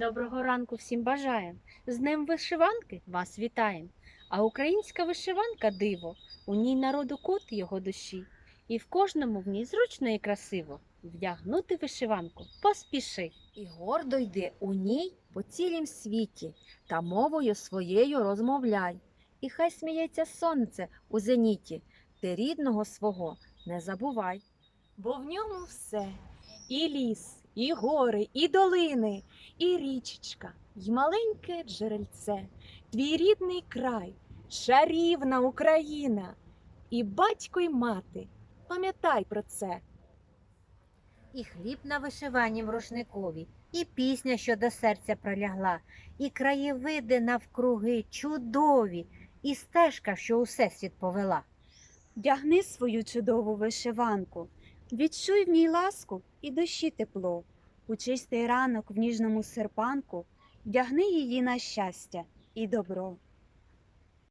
Доброго ранку всім бажаєм. З Днем вишиванки вас вітаєм. А українська вишиванка диво, у ній народу кут його душі. І в кожному в ній зручно і красиво. Вдягнути вишиванку поспіши. І гордо йди у ній по цілім світі, та мовою своєю розмовляй. І хай сміється сонце у зеніті, ти рідного свого не забувай. бо в ньому все і ліс, і гори, і долини, і річечка, й маленьке джерельце, твій рідний край, шарівна Україна, і батько й мати. Пам'ятай про це. І хліб на вишиванім рушникові, і пісня, що до серця пролягла, і краєвиди навкруги чудові, і стежка, що у всесвіт повела. Вдягни свою чудову вишиванку, відчуй в ній ласку і душі тепло. У чистий ранок в ніжному серпанку вдягни її на щастя і добро.